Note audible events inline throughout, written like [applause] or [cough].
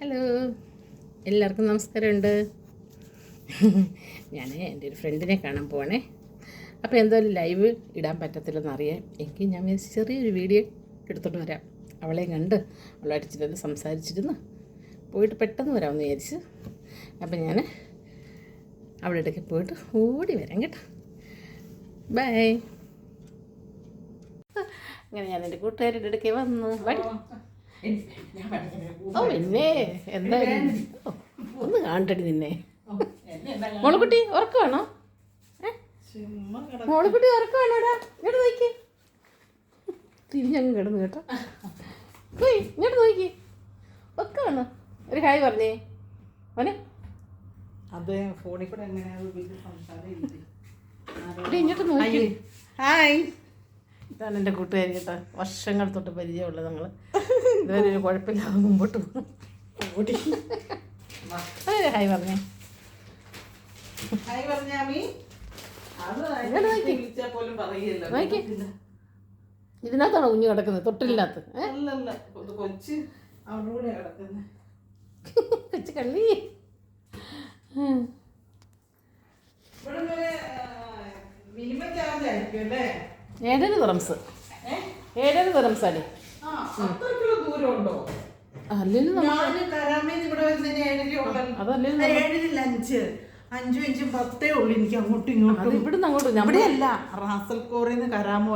Hello എല്ലാവർക്കും നമസ്കാരമുണ്ട്. ഞാൻ എന്റെ ഒരു ഫ്രണ്ടിനെ കാണാൻ പോവാണേ. അപ്പോൾ എന്തായാലും ലൈവ് ഇടാൻ പറ്റത്തില്ലെന്ന് അറിയാം എങ്കിൽ ഞാൻ ചെറിയൊരു വീഡിയോ എടുത്തോണ്ട് വരാം. അവളെ കണ്ട് അവളായിട്ട് സംസാരിച്ചിരുന്നു പോയിട്ട് പെട്ടെന്ന് വരാമെന്ന് വിചാരിച്ച്. അപ്പം ഞാൻ അവിടെ ഇടയ്ക്ക് പോയിട്ട് ഓടി വരാം കേട്ടോ. ബൈ അങ്ങനെ ഞാൻ എന്റെ കൂട്ടുകാരുടെ ഇടയ്ക്ക് വന്നു. ഓ പിന്നെ എന്തായാലും. ഓ, ഒന്ന് കാണട്ടടി നിന്നെ. മോളുകുട്ടി ഉറക്കമാണോ ഏ? മോളുകുട്ടി ഉറക്കമാണോടാ ഇങ്ങോട്ട് നോക്കി. തിരിഞ്ഞങ്ങ് കിടന്നു കേട്ടോ. പോയി ഇങ്ങോട്ട് നോക്കി. ഉറക്കമാണോ ഒരു ഹായ് പറഞ്ഞേ. മോനെ. അത് ഫോണിൽ കൂടെ എങ്ങനെയാ വലിയ സംസാരം ഇല്ലേ? ഇങ്ങോട്ട് നോക്കി. ഹായ്. ഇതാണ് എന്റെ കൂട്ടുകാരി കേട്ടോ. വർഷങ്ങൾ തൊട്ട് പരിചയമുള്ളത് നമ്മൾ ഇതുവരെ ഒരു കുഴപ്പമില്ലാതെ മുമ്പോട്ട് പോകും ഹായ് പറഞ്ഞേ. ഹായ് പറഞ്ഞാമി. ഇതിനകത്താണോ കുഞ്ഞു കിടക്കുന്നത് തൊട്ടിലിനകത്ത് കൊച്ചു കള്ളി. ഏഴര തുറംസ് ഏതൊരു ഏഴിലില്ല അഞ്ച് അഞ്ചും പത്തേ ഉള്ളൂ എനിക്ക് അങ്ങോട്ടും അത് ഇങ്ങോട്ടും ഇവിടുന്ന് അങ്ങോട്ട് നമ്മൾ ഇവിടെയല്ല കരാമ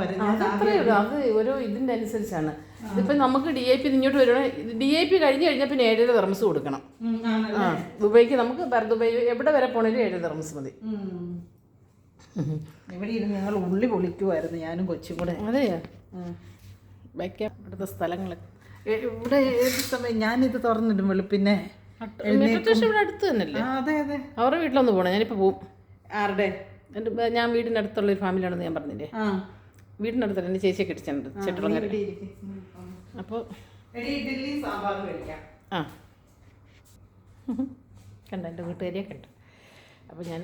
ഉള്ളൂ. അത് ഓരോ ഇതിന്റെ അനുസരിച്ചാണ്. ഇതിപ്പോ നമുക്ക് ഡി ഐ പി ഇങ്ങോട്ട് വരണം. ഡി ഐ പി കഴിഞ്ഞു കഴിഞ്ഞാൽ പിന്നെ ഏഴര തെർമസ് കൊടുക്കണം? ആ ദുബൈക്ക് നമുക്ക് ദുബൈ എവിടെ വരെ പോണേലും ഏഴര തെർമസ് മതി. ഇവിടെ ഇരുന്ന് ഞങ്ങൾ ഉള്ളി പൊളിക്കുമായിരുന്നു ഞാനും കൊച്ചും കൂടെ. അതെയോ? വയ്ക്കാം ഇവിടുത്തെ സ്ഥലങ്ങൾ ഇവിടെ ഏത് സമയം ഞാനിത് തുറന്നിടും വെളുപ്പിന്നെ സ്റ്റേഷൻ ഇവിടെ അടുത്ത് തന്നെയല്ലേ? അല്ലേ അതെ അതെ. അവരുടെ വീട്ടിലൊന്ന് പോകണം ഞാനിപ്പോൾ പോവും. ആരുടെ? എന്റെ ഞാൻ വീടിന്റെ അടുത്തുള്ള ഒരു ഫാമിലിയാണെന്ന് ഞാൻ പറഞ്ഞില്ലേ? ആ. വീടിന്റെ അടുത്തല്ല എന്റെ ചേച്ചിയൊക്കെ അടിച്ചിട്ടുണ്ട് ചെട്ടുളങ്ങര. അപ്പോൾ ആ. [laughs] കണ്ട എന്റെ വീട്ടുകാരിയെ കണ്ടു. അപ്പോൾ ഞാൻ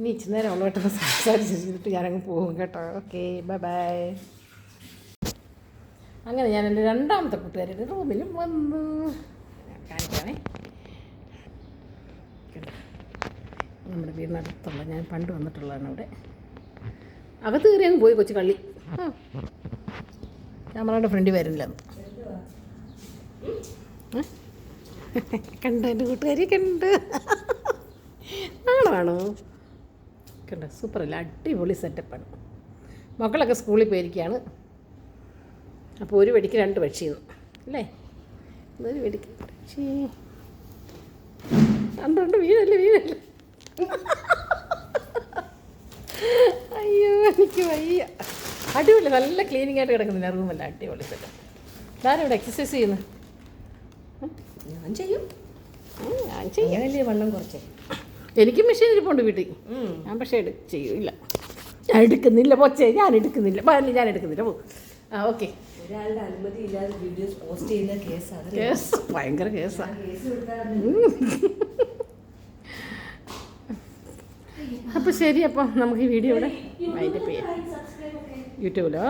ഇനി ഇച്ചിരി നേരം അവളുമായിട്ടൊന്ന് സംസാരിച്ചിട്ട് ഞാനങ്ങ് പോകും കേട്ടോ. ഓക്കെ ബൈ ബൈ അങ്ങനെ ഞാൻ എന്റെ രണ്ടാമത്തെ കൂട്ടുകാരുടെ റൂമിലും വന്നു. കാണിക്കാണേ നമ്മുടെ വീടിനടുത്തുള്ള ഞാൻ പണ്ട് വന്നിട്ടുള്ളതാണ് അവിടെ. അകത്ത് കയറി അങ്ങ് പോയി കൊച്ചു കള്ളി. ക്യാമറയുടെ ഫ്രണ്ടിൽ വരുന്നില്ല കണ്ട എന്റെ കൂട്ടുകാരി കണ്ട്? ആണോ? കണ്ട? സൂപ്പറല്ല അടിപൊളി സെറ്റപ്പാണ് മക്കളൊക്കെ സ്കൂളിൽ പോയിരിക്കുകയാണ്. അപ്പോൾ ഒരു വെടിക്ക് രണ്ട് പക്ഷിയെന്ന് അല്ലേ? ഒരു വെടിക്ക് പക്ഷി. രണ്ട് രണ്ട് വീഴല്ലേ വീഴല്ലേ അയ്യോ എനിക്ക് വയ്യ. അടിപൊളി നല്ല ക്ലീനിങ് ആയിട്ട് കിടക്കുന്നില്ല. റൂമല്ല അടിപൊളി സെറ്റപ്പ് ഞാനിവിടെ എക്സസൈസ് ചെയ്യുന്നു? ഞാൻ ചെയ്യും. ഞാൻ ചെയ്യാനല്ലേ വണ്ണം കുറച്ച്? എനിക്ക് മെഷീൻ ഇരിപ്പുണ്ട് വീട്ടിൽ. ഞാൻ പക്ഷേ എടു ചെയ്യില്ല. ഞാൻ എടുക്കുന്നില്ല പൊച്ചേ. ഞാൻ എടുക്കുന്നില്ല. പറഞ്ഞു ഞാൻ എടുക്കുന്നില്ല. പോ. ആ ഓക്കെ ഒരാളുടെ അനുമതി ഇല്ലാതെ വീഡിയോസ് പോസ്റ്റ് ചെയ്യുന്ന കേസാണ് കേസ് ഭയങ്കര കേസാണ് അപ്പോൾ ശരി അപ്പം നമുക്ക് ഈ വീഡിയോ ഇവിടെ വൈൻഡപ്പ് ചെയ്യാം. യൂട്യൂബിലോ?